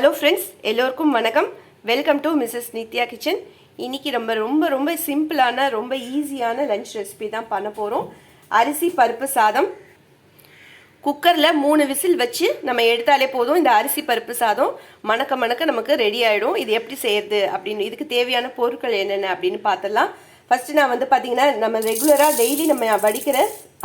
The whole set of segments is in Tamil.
ஹலோ ஃப்ரெண்ட்ஸ் எல்லோருக்கும் வணக்கம். Welcome to Mrs Nithya kitchen இன்றைக்கி நம்ம ரொம்ப ரொம்ப சிம்பிளான ரொம்ப ஈஸியான லஞ்ச் ரெசிபி தான் பண்ண போகிறோம் அரிசி பருப்பு சாதம். குக்கரில் மூணு விசில் வச்சு நம்ம எடுத்தாலே போதும். இந்த அரிசி பருப்பு சாதம் மணக்க மணக்க நமக்கு ரெடி ஆகிடும் இது எப்படி செய்யறது அப்படின்னு இதுக்கு தேவையான பொருட்கள் என்னென்ன அப்படின்னு பார்த்துடலாம். ஃபஸ்ட்டு நான் வந்து பார்த்தீங்கன்னா நம்ம ரெகுலராக டெய்லி நம்ம வடிக்கிற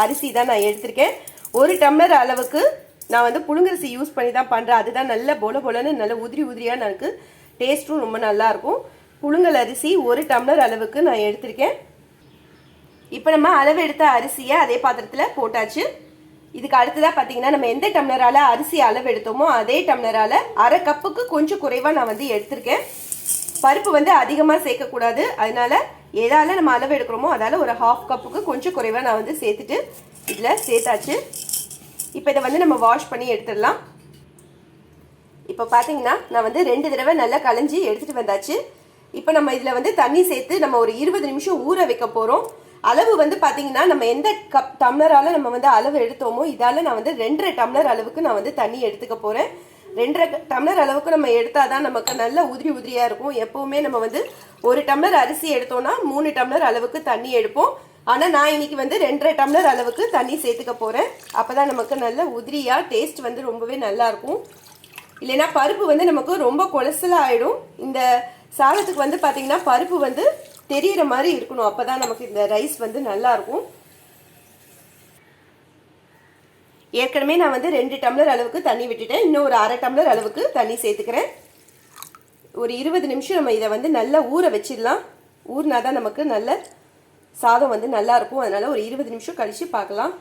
அரிசி தான் நான் எடுத்திருக்கேன். ஒரு டம்ளர் அளவுக்கு நான் வந்து புழுங்கரிசி யூஸ் பண்ணி தான் பண்ணுறேன் அதுதான் நல்ல பொல பொலன்னு நல்ல உதிரி உதிரியாக எனக்கு டேஸ்ட்டும் ரொம்ப நல்லாயிருக்கும் புழுங்கல் அரிசி ஒரு டம்ளர் அளவுக்கு நான் எடுத்திருக்கேன். இப்போ நம்ம அளவு எடுத்த அரிசியை அதே பாத்திரத்தில் போட்டாச்சு. இதுக்கு அடுத்ததாக பார்த்தீங்கன்னா நம்ம எந்த டம்ளரால் அரிசி அளவு எடுத்தோமோ அதே டம்ளரால் அரை கப்புக்கு கொஞ்சம் குறைவாக நான் வந்து எடுத்திருக்கேன். பருப்பு வந்து அதிகமாக சேர்க்கக்கூடாது. அதனால எதால் நம்ம அளவு எடுக்கிறோமோ அதால் ஒரு ஹாஃப் கப்புக்கு கொஞ்சம் குறைவாக நான் வந்து சேர்த்துட்டு இதில் சேர்த்தாச்சு. இப்போ இதை வந்து நம்ம வாஷ் பண்ணி எடுத்துடலாம். இப்போ பார்த்தீங்கன்னா நான் வந்து ரெண்டு தடவை நல்லா களைஞ்சி எடுத்துகிட்டு வந்தாச்சு. இப்போ நம்ம இதில் வந்து தண்ணி சேர்த்து நம்ம ஒரு இருபது நிமிஷம் ஊற வைக்க போகிறோம் அளவு வந்து பார்த்தீங்கன்னா நம்ம எந்த கப் டம்ளரால் நம்ம வந்து அளவு எடுத்தோமோ இதால் நான் வந்து ரெண்டரை டம்ளர் அளவுக்கு நான் வந்து தண்ணி எடுத்துக்க போகிறேன் ரெண்டரை டம்ளர் அளவுக்கு நம்ம எடுத்தால் தான் நமக்கு நல்ல உதிரி உதிரியாக இருக்கும். எப்போவுமே நம்ம வந்து ஒரு டம்ளர் அரிசி எடுத்தோம்னா மூணு டம்ளர் அளவுக்கு தண்ணி எடுப்போம். ஆனால் நான் இன்னைக்கு வந்து ரெண்டரை டம்ளர் அளவுக்கு தண்ணி சேர்த்துக்க போகிறேன் அப்போ தான் நமக்கு நல்ல உதிரியாக டேஸ்ட் வந்து ரொம்பவே நல்லாயிருக்கும் இல்லைன்னா பருப்பு வந்து நமக்கு ரொம்ப கொலஸ்ட்ரல் ஆகிடும் இந்த சாதத்துக்கு வந்து பார்த்திங்கன்னா பருப்பு வந்து தெரியிற மாதிரி இருக்கணும். அப்போ தான் நமக்கு இந்த ரைஸ் வந்து நல்லாயிருக்கும் ஏற்கனவே நான் வந்து ரெண்டு டம்ளர் அளவுக்கு தண்ணி விட்டுட்டேன். இன்னும் ஒரு அரை டம்ளர் அளவுக்கு தண்ணி சேர்த்துக்கிறேன். ஒரு இருபது நிமிஷம் நம்ம இதை வந்து நல்லா ஊற வச்சிடலாம். ஊறினா தான் நமக்கு நல்ல சாதம் வந்து நல்லா இருக்கும் அதனால ஒரு இருபது நிமிஷம் கழித்து பார்க்கலாம்.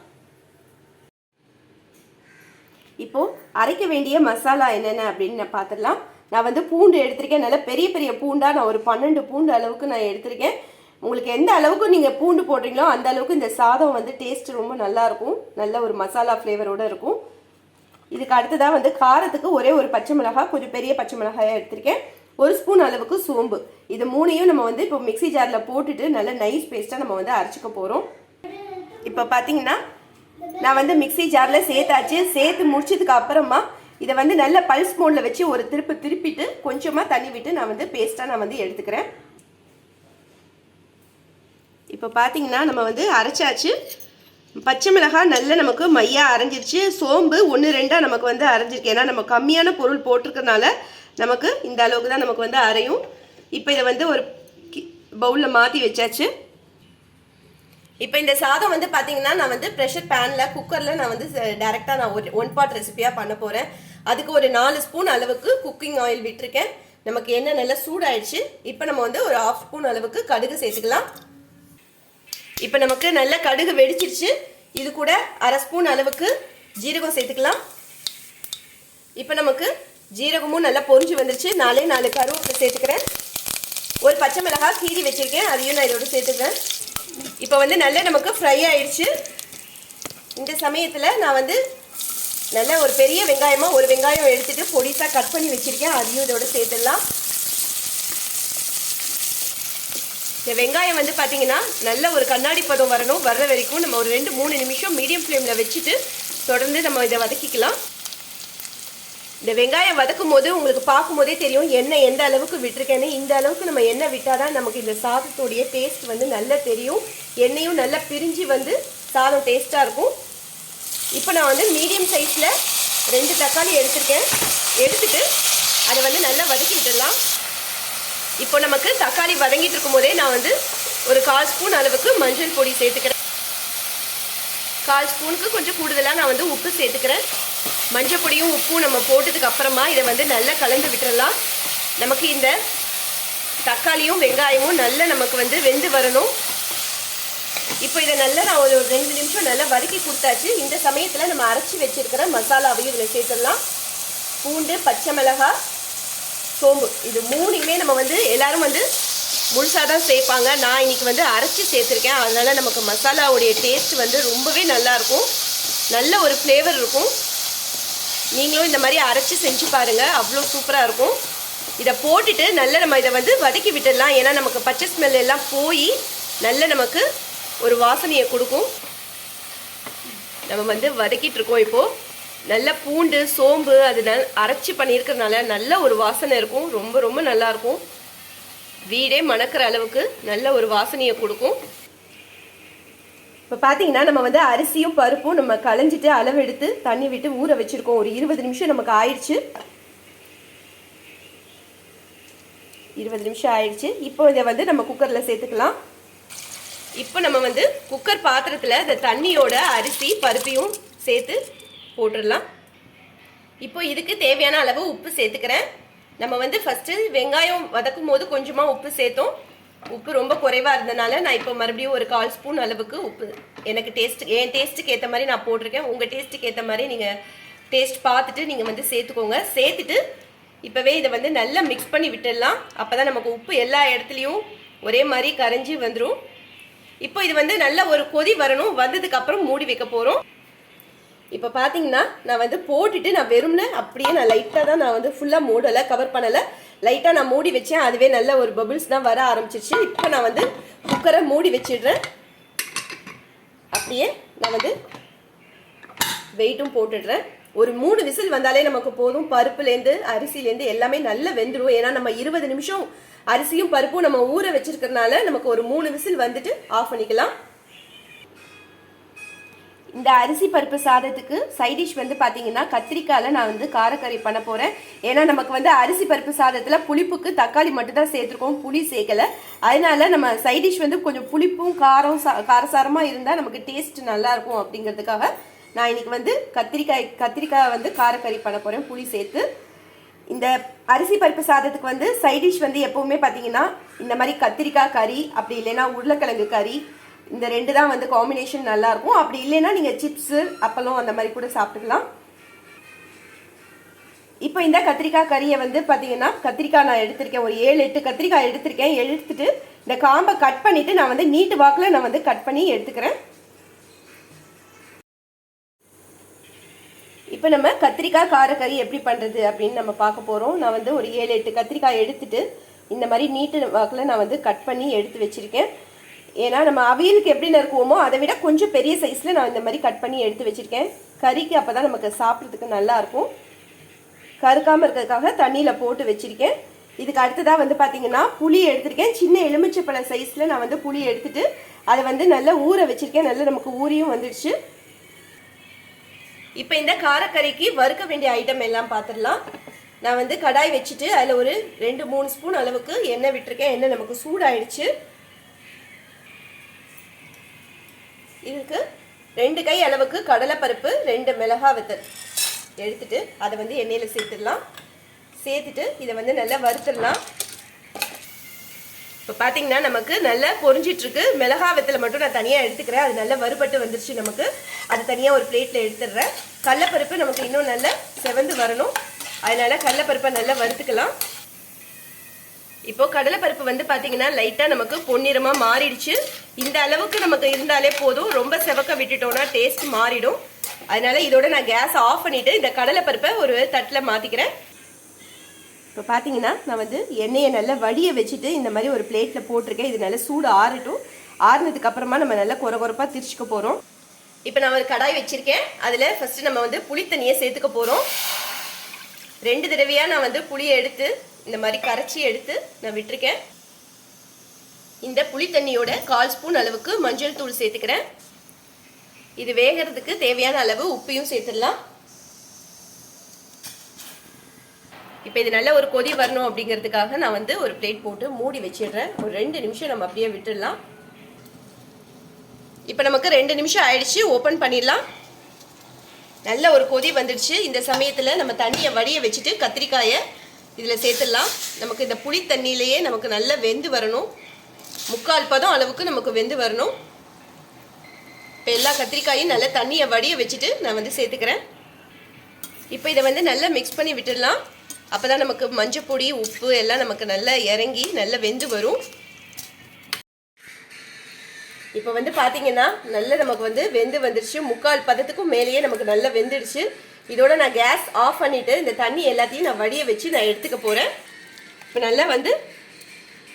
இப்போ அரைக்க வேண்டிய மசாலா என்னென்ன அப்படின்னு நான் பார்த்துடலாம். நான் வந்து பூண்டு எடுத்திருக்கேன். நல்ல பெரிய பெரிய பூண்டா நான் ஒரு பன்னெண்டு பூண்டு அளவுக்கு நான் எடுத்திருக்கேன். உங்களுக்கு எந்த அளவுக்கு நீங்கள் பூண்டு போடுறீங்களோ அந்த அளவுக்கு இந்த சாதம் வந்து டேஸ்ட் ரொம்ப நல்லா இருக்கும் நல்ல ஒரு மசாலா ஃப்ளேவரோட இருக்கும். இதுக்கு அடுத்ததாக வந்து காரத்துக்கு ஒரே ஒரு பச்சை மிளகாய் கொஞ்சம் பெரிய பச்சை மிளகாயாக எடுத்திருக்கேன். ஒரு ஸ்பூன் அளவுக்கு சோம்பு. இது மூணையும் நம்ம வந்து இப்போ மிக்சி ஜாரில் போட்டுட்டு நல்ல நைஸ் பேஸ்ட்டாக நம்ம வந்து அரைச்சிக்க போகிறோம் இப்போ பார்த்தீங்கன்னா நான் வந்து மிக்சி ஜாரில் சேர்த்தாச்சு. சேர்த்து முடிச்சதுக்கு அப்புறமா இதை வந்து நல்ல பல்ஸ் மோடில் வச்சு ஒரு திருப்பு திருப்பிட்டு கொஞ்சமாக தண்ணி விட்டு நான் வந்து பேஸ்ட்டாக நான் வந்து எடுத்துக்கிறேன். இப்போ பார்த்தீங்கன்னா நம்ம வந்து அரைச்சாச்சு. பச்சை மிளகாய் நல்ல நமக்கு மையாக அரைஞ்சிருச்சு. சோம்பு ஒன்று ரெண்டாக நமக்கு வந்து அரைஞ்சிருக்கு. ஏன்னா நம்ம கம்மியான பொருள் போட்டிருக்கனால நமக்கு இந்த அளவுக்கு தான் நமக்கு வந்து அரையும். இப்போ இதை வந்து ஒரு பவுலில் மாற்றி வச்சாச்சு. இப்போ இந்த சாதம் வந்து பார்த்தீங்கன்னா நான் வந்து ப்ரெஷர் பேனில் குக்கரில் நான் வந்து டேரெக்டாக நான் ஒரு ஒன் பார்ட் ரெசிபியாக பண்ண போகிறேன் அதுக்கு ஒரு நாலு ஸ்பூன் அளவுக்கு குக்கிங் ஆயில் விட்டுருக்கேன். நமக்கு எண்ணெய் நல்லா சூடாயிடுச்சு. இப்போ நம்ம வந்து ஒரு ஆஃப் ஸ்பூன் அளவுக்கு கடுகு சேர்த்துக்கலாம். இப்போ நமக்கு நல்லா கடுகு வெடிச்சிருச்சு. இது கூட அரை ஸ்பூன் அளவுக்கு ஜீரகம் சேர்த்துக்கலாம். இப்போ நமக்கு ஜீரகமும் நல்லா பொரிஞ்சு வந்துருச்சு. நாலே நாலு கருவேப்பிலை சேர்த்துக்கிறேன். ஒரு பச்சை மிளகாய் கீரி வச்சுருக்கேன். அதையும் நான் இதோட சேர்த்துக்கிறேன். இப்போ வந்து நல்லா நமக்கு ஃப்ரை ஆயிடுச்சு. இந்த சமயத்தில் நான் வந்து நல்ல ஒரு பெரிய வெங்காயமாக ஒரு வெங்காயம் எடுத்துகிட்டு பொடிசாக கட் பண்ணி வச்சுருக்கேன். அதையும் இதோட சேர்த்துடலாம். இந்த வெங்காயம் வந்து பார்த்திங்கன்னா நல்ல ஒரு கண்ணாடி பதம் வரணும். வர்ற வரைக்கும் நம்ம ஒரு ரெண்டு மூணு நிமிஷம் மீடியம் ஃப்ளேமில் வச்சுட்டு தொடர்ந்து நம்ம இதை வதக்கிக்கலாம். இந்த வெங்காயம் வதக்கும் போது உங்களுக்கு பார்க்கும் போதே தெரியும் எண்ணெய் எந்த அளவுக்கு விட்டுருக்கேன்னு. இந்த அளவுக்கு நம்ம எண்ணெய் விட்டால் தான் நமக்கு இந்த சாதத்துடைய டேஸ்ட் வந்து நல்லா தெரியும். எண்ணெயும் நல்லா பிரிஞ்சு வந்து சாதம் டேஸ்ட்டாக இருக்கும். இப்போ நான் வந்து மீடியம் சைஸில் ரெண்டு தக்காளி எடுத்திருக்கேன். எடுத்துட்டு அதை வந்து நல்லா வதக்கி விட்டுடலாம். இப்போ நமக்கு தக்காளி வதங்கிட்டு இருக்கும் போதே நான் வந்து ஒரு கால் ஸ்பூன் அளவுக்கு மஞ்சள் பொடி சேர்த்துக்கிறேன். கால் ஸ்பூனுக்கு கொஞ்சம் கூடுதலாக நான் வந்து உப்பு சேர்த்துக்கிறேன். மஞ்சள் பொடியும் உப்பும் நம்ம போட்டதுக்கு அப்புறமா இதை வந்து நல்லா கலந்து விட்டுறலாம். நமக்கு இந்த தக்காளியும் வெங்காயமும் நல்லா நமக்கு வந்து வெந்து வரணும். இப்போ இதை நல்லா நான் ஒரு ரெண்டு நிமிஷம் நல்லா வதக்கி கொடுத்தாச்சு. இந்த சமயத்தில் நம்ம அரைச்சி வச்சிருக்கிற மசாலாவையும் இதில் சேர்த்துடலாம். பூண்டு பச்சை மிளகாய் சோம்பு. இது மூணுமே நம்ம வந்து எல்லாரும் வந்து முழுசாக தான் சேர்ப்பாங்க. நான் இன்னைக்கு வந்து அரைச்சி சேர்த்துருக்கேன். அதனால் நமக்கு மசாலாவுடைய டேஸ்ட் வந்து ரொம்பவே நல்லாயிருக்கும் நல்ல ஒரு ஃப்ளேவர் இருக்கும். நீங்களும் இந்த மாதிரி அரைச்சி செஞ்சு பாருங்கள் அவ்வளோ சூப்பராக இருக்கும். இதை போட்டுட்டு நல்ல நம்ம இதை வந்து வதக்கி விட்டுடலாம். ஏன்னா நமக்கு பச்சை ஸ்மெல் எல்லாம் போய் நல்ல நமக்கு ஒரு வாசனையை கொடுக்கும். நம்ம வந்து வதக்கிட்டு இருக்கோம் இப்போது நல்ல பூண்டு சோம்பு அது நல் அரைச்சி பண்ணியிருக்கிறதுனால நல்ல ஒரு வாசனை இருக்கும். ரொம்ப ரொம்ப நல்லாயிருக்கும் வீடே மணக்கிற அளவுக்கு நல்ல ஒரு வாசனையை கொடுக்கும். இப்போ பார்த்தீங்கன்னா நம்ம வந்து அரிசியும் பருப்பும் நம்ம களைஞ்சிட்டு அளவெடுத்து தண்ணி விட்டு ஊற வச்சிருக்கோம். ஒரு இருபது நிமிஷம் நமக்கு ஆயிடுச்சு. இருபது நிமிஷம் ஆயிடுச்சு. இப்போ இதை வந்து நம்ம குக்கரில் சேர்த்துக்கலாம். இப்போ நம்ம வந்து குக்கர் பாத்திரத்தில் இந்த தண்ணியோட அரிசி பருப்பையும் சேர்த்து போட்டுடலாம். இப்போ இதுக்கு தேவையான அளவு உப்பு சேர்த்துக்கிறேன். நம்ம வந்து ஃபஸ்ட்டு வெங்காயம் வதக்கும் போது கொஞ்சமாக உப்பு சேர்த்தோம். உப்பு ரொம்ப குறைவாக இருந்தனால நான் இப்போ மறுபடியும் ஒரு கால் ஸ்பூன் அளவுக்கு உப்பு. எனக்கு டேஸ்ட் என் டேஸ்ட்டுக்கு ஏற்ற மாதிரி நான் போட்டிருக்கேன். உங்கள் டேஸ்ட்டுக்கு ஏற்ற மாதிரி நீங்கள் டேஸ்ட் பார்த்துட்டு நீங்கள் வந்து சேர்த்துக்கோங்க. சேர்த்துட்டு இப்போவே இதை வந்து நல்லா மிக்ஸ் பண்ணி விட்டுடலாம். அப்போ தான் நமக்கு உப்பு எல்லா இடத்துலையும் ஒரே மாதிரி கரைஞ்சி வந்துடும் இப்போ இது வந்து நல்ல ஒரு கொதி வரணும். வந்ததுக்கு அப்புறம் மூடி வைக்க போகிறோம் இப்போ பார்த்தீங்கன்னா நான் வந்து போட்டுட்டு நான் வெறும்னு அப்படியே நான் லைட்டாக தான் நான் வந்து ஃபுல்லாக மூடலை கவர் பண்ணலை. லைட்டாக நான் மூடி வச்சேன். அதுவே நல்ல ஒரு பபிள்ஸ் தான் வர ஆரம்பிச்சிருச்சு. இப்போ நான் வந்து குக்கரை மூடி வச்சிடுறேன். அப்படியே நான் வந்து வெயிட்டும் போட்டுடுறேன். ஒரு மூணு விசில் வந்தாலே நமக்கு போதும். பருப்புலேருந்து அரிசிலேருந்து எல்லாமே நல்லா வெந்துடும் ஏன்னா நம்ம இருபது நிமிஷம் அரிசியும் பருப்பும் நம்ம ஊற வச்சிருக்கிறதுனால நமக்கு ஒரு மூணு விசில் வந்துட்டு ஆஃப் பண்ணிக்கலாம். இந்த அரிசி பருப்பு சாதத்துக்கு சைடிஷ் வந்து பார்த்தீங்கன்னா கத்திரிக்காயில் நான் வந்து காரக்கறி பண்ண போகிறேன் ஏன்னா நமக்கு வந்து அரிசி பருப்பு சாதத்தில் புளிப்புக்கு தக்காளி மட்டும் தான் சேர்த்துருக்கோம். புளி சேர்க்கலை. அதனால நம்ம சைடிஷ் வந்து கொஞ்சம் புளிப்பும் காரம் சா காரசாரமாக இருந்தால் நமக்கு டேஸ்ட் நல்லாயிருக்கும் அப்படிங்கிறதுக்காக நான் இன்னைக்கு வந்து கத்திரிக்காய் கத்திரிக்காய் வந்து காரக்கறி பண்ண போகிறேன் புளி சேர்த்து. இந்த அரிசி பருப்பு சாதத்துக்கு வந்து சைடிஷ் வந்து எப்போவுமே பார்த்தீங்கன்னா இந்த மாதிரி கத்திரிக்காய் கறி அப்படி இல்லைன்னா உருளைக்கிழங்கு கறி இந்த ரெண்டு தான் வந்து காம்பினேஷன் நல்லாயிருக்கும் அப்படி இல்லைன்னா நீங்கள் சிப்ஸு அப்பளம் அந்த மாதிரி கூட சாப்பிட்டுக்கலாம். இப்போ இந்த கத்திரிக்காய் கறியை வந்து பார்த்தீங்கன்னா கத்திரிக்காய் நான் எடுத்திருக்கேன். ஒரு ஏழு எட்டு கத்திரிக்காய் எடுத்திருக்கேன். எடுத்துட்டு இந்த காம்பை கட் பண்ணிவிட்டு நான் வந்து நீட்டு வாக்கில் நான் வந்து கட் பண்ணி எடுத்துக்கிறேன். இப்போ நம்ம கத்திரிக்காய் காரக்கறி எப்படி பண்ணுறது அப்படின்னு நம்ம பார்க்க போகிறோம் நான் வந்து ஒரு ஏழு எட்டு கத்திரிக்காய் எடுத்துட்டு இந்த மாதிரி நீட்டு வாக்கில் நான் வந்து கட் பண்ணி எடுத்து வச்சுருக்கேன். ஏன்னா நம்ம அவியலுக்கு எப்படி நறுக்குவோமோ அதை விட கொஞ்சம் பெரிய சைஸில் நான் இந்த மாதிரி கட் பண்ணி எடுத்து வச்சுருக்கேன். கறிக்கு அப்போ தான் நமக்கு சாப்பிட்றதுக்கு நல்லாயிருக்கும் கருக்காமல் இருக்கிறதுக்காக தண்ணியில் போட்டு வச்சுருக்கேன். இதுக்கு அடுத்ததாக வந்து பார்த்தீங்கன்னா புளி எடுத்திருக்கேன். சின்ன எலுமிச்சப்பழ சைஸில் நான் வந்து புளி எடுத்துட்டு அதை வந்து நல்லா ஊற வச்சுருக்கேன். நல்லா நமக்கு ஊறியும் வந்துடுச்சு. இப்போ இந்த காரக்கறிக்கு வறுக்க வேண்டிய ஐட்டம் எல்லாம் பார்த்துடலாம் நான் வந்து கடாய் வச்சுட்டு அதில் ஒரு ரெண்டு மூணு ஸ்பூன் அளவுக்கு எண்ணெய் விட்டுருக்கேன். எண்ணெய் நமக்கு சூடாயிடுச்சு. இதுக்கு ரெண்டு கை அளவுக்கு கடலைப்பருப்பு ரெண்டு மிளகா வித்தல் எடுத்துட்டு அதை வந்து எண்ணெயில் சேர்த்துடலாம். சேர்த்துட்டு இதை வந்து நல்லா வறுத்துடலாம். இப்போ பார்த்தீங்கன்னா நமக்கு நல்லா பொறிஞ்சிட்ருக்கு மிளகா வெத்தலை மட்டும் நான் தனியாக எடுத்துக்கிறேன். அது நல்லா வறுபட்டு வந்துருச்சு நமக்கு. அது தனியாக ஒரு பிளேட்டில் எடுத்துடுறேன். கடலப்பருப்பு நமக்கு இன்னும் நல்லா செவந்து வரணும். அதனால் கடலப்பருப்பை நல்லா வறுத்துக்கலாம். இப்போ கடலைப்பருப்பு வந்து பார்த்தீங்கன்னா லைட்டாக நமக்கு பொன்னிறமாக மாறிடுச்சு. இந்த அளவுக்கு நமக்கு இருந்தாலே போதும். ரொம்ப செவக்க விட்டுட்டோம்னா டேஸ்ட் மாறிடும். அதனால இதோட நான் கேஸ் ஆஃப் பண்ணிட்டு இந்த கடலைப்பருப்பை ஒரு தட்டில் மாற்றிக்கிறேன் இப்போ பார்த்தீங்கன்னா நான் வந்து எண்ணெயை நல்லா வடிய வச்சுட்டு இந்த மாதிரி ஒரு பிளேட்டில் போட்டிருக்கேன். இது நல்லா சூடு ஆறட்டும். ஆறுனதுக்கு அப்புறமா நம்ம நல்லா குறை குறைப்பாக திரிச்சுக்க போகிறோம் இப்போ நான் ஒரு கடாய் வச்சுருக்கேன். அதில் ஃபஸ்ட்டு நம்ம வந்து புளி தண்ணியை சேர்த்துக்க போகிறோம் ரெண்டு தடவையாக நான் வந்து புளியை எடுத்து இந்த மாதிரி கரைச்சி எடுத்து நான் விட்டுருக்கேன். இந்த புளி தண்ணியோட கால் ஸ்பூன் அளவுக்கு மஞ்சள் தூள் சேர்த்துக்கிறேன். இது வேகிறதுக்கு தேவையான அளவு உப்பையும் சேர்த்துடலாம். இப்போ இது நல்ல ஒரு கொதி வரணும் அப்படிங்கிறதுக்காக நான் வந்து ஒரு பிளேட் போட்டு மூடி வச்சிடுறேன். ஒரு ரெண்டு நிமிஷம் நம்ம அப்படியே விட்டுடலாம். இப்போ நமக்கு ரெண்டு நிமிஷம் ஆயிடுச்சு ஓப்பன் பண்ணிடலாம். நல்ல ஒரு கொதி வந்துடுச்சு. இந்த சமயத்தில் நம்ம தண்ணியை வடிய வச்சுட்டு கத்திரிக்காயை இதில் சேர்த்துடலாம். நமக்கு இந்த புளி தண்ணியிலேயே நமக்கு நல்லா வெந்து வரணும். முக்கால் பதம் அளவுக்கு நமக்கு வெந்து வரணும். இப்போ எல்லா கத்திரிக்காயும் நல்லா தண்ணியை வடிய வச்சுட்டு நான் வந்து சேர்த்துக்கிறேன். இப்போ இதை வந்து நல்லா மிக்ஸ் பண்ணி விட்டுடலாம். அப்போ தான் நமக்கு மஞ்சப்பொடி உப்பு எல்லாம் நமக்கு நல்லா இறங்கி நல்லா வெந்து வரும். இப்போ வந்து பார்த்தீங்கன்னா நல்ல நமக்கு வந்து வெந்து வந்துடுச்சு முக்கால் பதத்துக்கும் மேலேயே நமக்கு நல்லா வெந்துடுச்சு. இதோட நான் கேஸ் ஆஃப் பண்ணிவிட்டு இந்த தண்ணி எல்லாத்தையும் நான் வடிய வச்சு நான் எடுத்துக்க போகிறேன் இப்போ நல்லா வந்து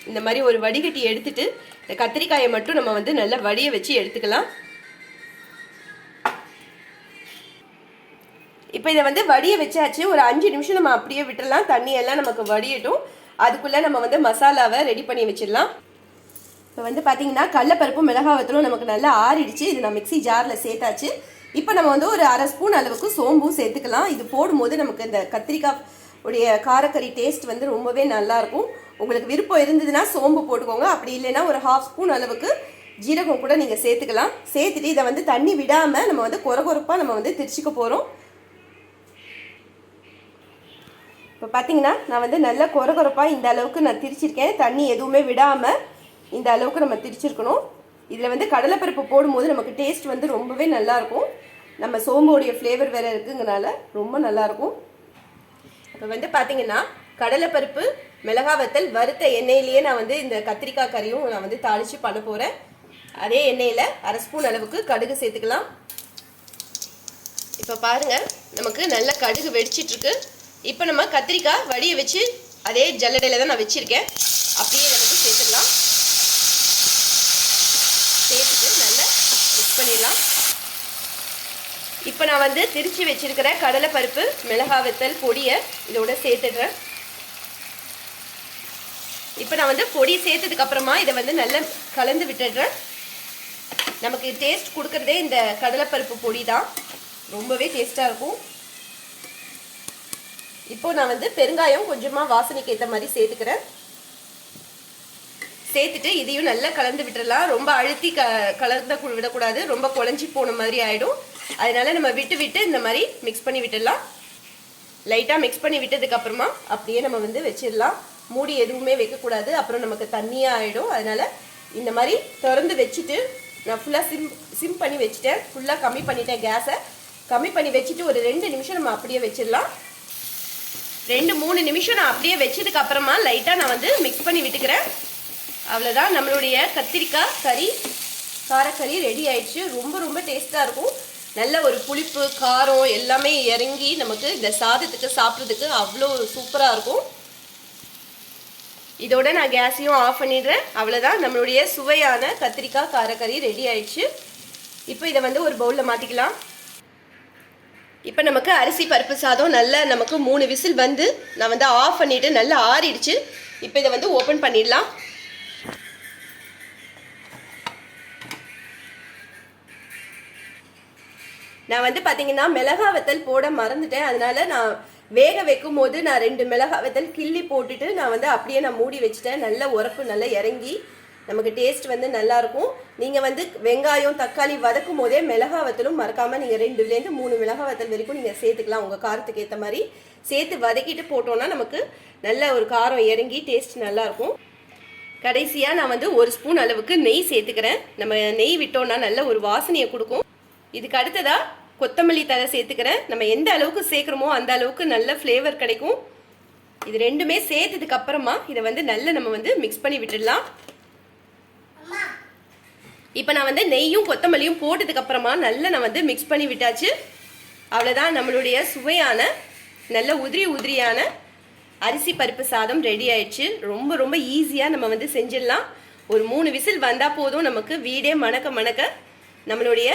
இந்த மாதிரி ஒரு வடிகட்டி எடுத்துட்டு இந்த கத்திரிக்காயை மட்டும் நம்ம வந்து நல்லா வடிய வச்சு எடுத்துக்கலாம். இப்போ இதை வந்து வடிய வச்சாச்சு ஒரு அஞ்சு நிமிஷம் நம்ம அப்படியே விட்டுடலாம் தண்ணி எல்லாம் நமக்கு வடியட்டும். அதுக்குள்ளே நம்ம வந்து மசாலாவை ரெடி பண்ணி வச்சிடலாம். இப்போ வந்து பார்த்தீங்கன்னா கடலப்பருப்பும் மிளகாவத்தலும் நமக்கு நல்லா ஆறிடுச்சு. இது நான் மிக்ஸி ஜாரில் சேர்த்தாச்சு. இப்போ நம்ம வந்து ஒரு அரை ஸ்பூன் அளவுக்கு சோம்பும் சேர்த்துக்கலாம். இது போடும்போது நமக்கு இந்த கத்திரிக்காய் உடைய காரக்கறி டேஸ்ட் வந்து ரொம்பவே நல்லாயிருக்கும் உங்களுக்கு விருப்பம் இருந்ததுன்னா சோம்பு போட்டுக்கோங்க. அப்படி இல்லைன்னா ஒரு ஹாஃப் ஸ்பூன் அளவுக்கு ஜீரகம் கூட நீங்கள் சேர்த்துக்கலாம். சேர்த்துட்டு இதை வந்து தண்ணி விடாமல் நம்ம வந்து கொர கொரப்பாக நம்ம வந்து திரிச்சிக்க போகிறோம் இப்போ பார்த்தீங்கன்னா நான் வந்து நல்லா கொர கொரப்பாக இந்த அளவுக்கு நான் திரிச்சிருக்கேன். தண்ணி எதுவுமே விடாமல் இந்த அளவுக்கு நம்ம திரிச்சிருக்கணும். இதில் வந்து கடலைப்பருப்பு போடும்போது நமக்கு டேஸ்ட் வந்து ரொம்பவே நல்லாயிருக்கும். நம்ம சோம்போடைய ஃப்ளேவர் வேறு இருக்குங்கிறனால ரொம்ப நல்லாயிருக்கும். இப்போ வந்து பார்த்தீங்கன்னா கடலைப்பருப்பு மிளகா வத்தல் வறுத்த எண்ணெயிலேயே நான் வந்து இந்த கத்திரிக்காய் கறியும் நான் வந்து தாளித்து பண்ண போகிறேன் அதே எண்ணெயில் அரை ஸ்பூன் அளவுக்கு கடுகு சேர்த்துக்கலாம். இப்போ பாருங்க நமக்கு நல்ல கடுகு வெடிச்சிட்ருக்கு. இப்போ நம்ம கத்திரிக்காய் வடியை வச்சு அதே ஜல்லடையில் தான் நான் வச்சுருக்கேன். அப்படியே நமக்கு சேர்த்துக்கலாம் சேர்த்துட்டு நல்லா மிக்ஸ் பண்ணிடலாம். இப்போ நான் வந்து திரிச்சு வச்சிருக்கிற கடலைப்பருப்பு மிளகா வத்தல் பொடியை இதோட சேர்த்துடுறேன். இப்போ நான் வந்து பொடி சேர்த்ததுக்கு அப்புறமா இதை வந்து நல்லா கலந்து விட்டுடுறேன். நமக்கு டேஸ்ட் கொடுக்கறதே இந்த கடலைப்பருப்பு பொடி தான். ரொம்பவே டேஸ்ட்டாக இருக்கும். இப்போ நான் வந்து பெருங்காயம் கொஞ்சமாக வாசனைக்கு ஏற்ற மாதிரி சேர்த்துக்கிறேன். சேர்த்துட்டு இதையும் நல்லா கலந்து விட்டுடலாம் ரொம்ப அழுத்தி க கலந்த விடக்கூடாது. ரொம்ப குழஞ்சி போன மாதிரி ஆகிடும் அதனால நம்ம விட்டு விட்டு இந்த மாதிரி மிக்ஸ் பண்ணி விட்டுடலாம். லைட்டாக மிக்ஸ் பண்ணி விட்டதுக்கப்புறமா அப்படியே நம்ம வந்து வச்சிடலாம். மூடி எதுவுமே வைக்கக்கூடாது. அப்புறம் நமக்கு தண்ணியாக ஆகிடும் அதனால் இந்த மாதிரி திறந்து வச்சுட்டு நான் ஃபுல்லாக சிம் சிம் பண்ணி வச்சுட்டேன். ஃபுல்லாக கம்மி பண்ணிட்டேன் கேஸை கம்மி பண்ணி வச்சுட்டு ஒரு ரெண்டு நிமிஷம் நம்ம அப்படியே வச்சிடலாம். ரெண்டு மூணு நிமிஷம் நான் அப்படியே வச்சதுக்கு அப்புறமா லைட்டாக நான் வந்து மிக்ஸ் பண்ணி விட்டுக்கிறேன். அவ்வளோதான் நம்மளுடைய கத்திரிக்காய் கறி காரக்கறி ரெடி ஆயிடுச்சு. ரொம்ப ரொம்ப டேஸ்ட்டாக இருக்கும். நல்ல ஒரு புளிப்பு காரம் எல்லாமே இறங்கி நமக்கு இந்த சாதத்துக்கு சாப்பிட்றதுக்கு அவ்வளோ சூப்பராக இருக்கும். இதோட நான் கேஸையும் ஆஃப் பண்ணிடுறேன். அவ்வளோதான் நம்மளுடைய சுவையான கத்திரிக்காய் காரக்கறி ரெடி ஆயிடுச்சு. இப்போ இதை வந்து ஒரு பவுலில் மாற்றிக்கலாம் இப்போ நமக்கு அரிசி பருப்பு சாதம் நல்லா நமக்கு மூணு விசில் வந்து நான் வந்து ஆஃப் பண்ணிவிட்டு நல்லா ஆறிடுச்சு. இப்போ இதை வந்து ஓப்பன் பண்ணிடலாம். நான் வந்து பார்த்தீங்கன்னா மிளகா வத்தல் போட மறந்துட்டேன். அதனால நான் வேக வைக்கும் போது நான் ரெண்டு மிளகா வத்தல் கிள்ளி போட்டுட்டு நான் வந்து அப்படியே நான் மூடி வச்சுட்டேன். நல்ல உரப்பு நல்லா இறங்கி நமக்கு டேஸ்ட் வந்து நல்லா இருக்கும். நீங்கள் வந்து வெங்காயம் தக்காளி வதக்கும் போதே மிளகா வத்தலும் மறக்காமல் நீங்கள் ரெண்டுலேருந்து மூணு மிளகா வத்தல் வரைக்கும் நீங்கள் சேர்த்துக்கலாம். உங்கள் காரத்துக்கு ஏற்ற மாதிரி சேர்த்து வதக்கிட்டு போட்டோன்னா நமக்கு நல்ல ஒரு காரம் இறங்கி டேஸ்ட் நல்லா இருக்கும். கடைசியாக நான் வந்து ஒரு ஸ்பூன் அளவுக்கு நெய் சேர்த்துக்கிறேன். நம்ம நெய் விட்டோம்னா நல்ல ஒரு வாசனையை கொடுக்கும். இதுக்கு அடுத்ததா கொத்தமல்லி தழை சேர்த்துக்கிறேன். நம்ம எந்த அளவுக்கு சேர்க்குறோமோ அந்த அளவுக்கு நல்ல ஃப்ளேவர் கிடைக்கும். இது ரெண்டுமே சேர்த்ததுக்கு அப்புறமா இதை வந்து நல்லா நம்ம வந்து மிக்ஸ் பண்ணி விட்டுடலாம். இப்போ நான் வந்து நெய்யும் கொத்தமல்லியும் போட்டதுக்கு அப்புறமா நல்லா நான் வந்து மிக்ஸ் பண்ணி விட்டாச்சு. அவ்வளோதான் நம்மளுடைய சுவையான நல்ல உதிரி உதிரியான அரிசி பருப்பு சாதம் ரெடி ஆயிடுச்சு. ரொம்ப ரொம்ப ஈஸியாக நம்ம வந்து செஞ்சிடலாம். ஒரு மூணு விசில் வந்தால் போதும் நமக்கு. வீடே மணக்க மணக்க நம்மளுடைய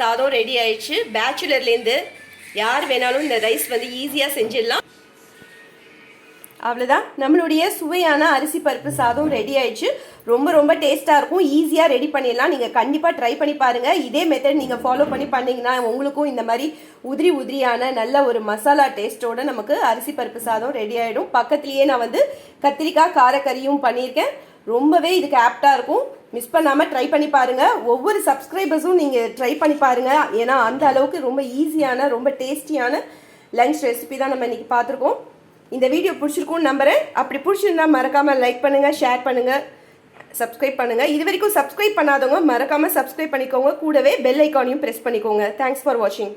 சாதம் ரெடி ஆயிடுச்சு. பேச்சுலர்லேருந்து யார் வேணாலும் இந்த ரைஸ் வந்து ஈஸியாக செஞ்சிடலாம். அவ்வளோதான் நம்மளுடைய சுவையான அரிசி பருப்பு சாதம் ரெடி ஆயிடுச்சு. ரொம்ப ரொம்ப டேஸ்ட்டாக இருக்கும். ஈஸியாக ரெடி பண்ணிடலாம். நீங்கள் கண்டிப்பாக ட்ரை பண்ணி பாருங்கள் இதே மெத்தட் நீங்கள் ஃபாலோ பண்ணி பண்ணிங்கன்னா உங்களுக்கும் இந்த மாதிரி உதிரி உதிரியான நல்ல ஒரு மசாலா டேஸ்ட்டோட நமக்கு அரிசி பருப்பு சாதம் ரெடி ஆகிடும் பக்கத்துலேயே நான் வந்து கத்திரிக்காய் காரக்கறியும் பண்ணியிருக்கேன். ரொம்பவே இதுக்கு ஆப்டாக இருக்கும். மிஸ் பண்ணாமல் ட்ரை பண்ணி பாருங்கள் ஒவ்வொரு சப்ஸ்கிரைபர்ஸும் நீங்கள் ட்ரை பண்ணி பாருங்கள் ஏன்னா அந்த அளவுக்கு ரொம்ப ஈஸியான ரொம்ப டேஸ்டியான லஞ்ச் ரெசிபி தான் நம்ம இன்றைக்கி பார்த்துருக்கோம். இந்த வீடியோ பிடிச்சிருக்கும்னு நம்புறேன். அப்படி பிடிச்சிருந்தா மறக்காமல் லைக் பண்ணுங்கள் ஷேர் பண்ணுங்கள் சப்ஸ்கிரைப் பண்ணுங்கள் இது வரைக்கும் சப்ஸ்கிரைப் பண்ணாதவங்க மறக்காமல் சப்ஸ்கிரைப் பண்ணிக்கோங்க. கூடவே பெல் ஐக்கானையும் ப்ரெஸ் பண்ணிக்கோங்க. தேங்க்ஸ் ஃபார் வாட்சிங்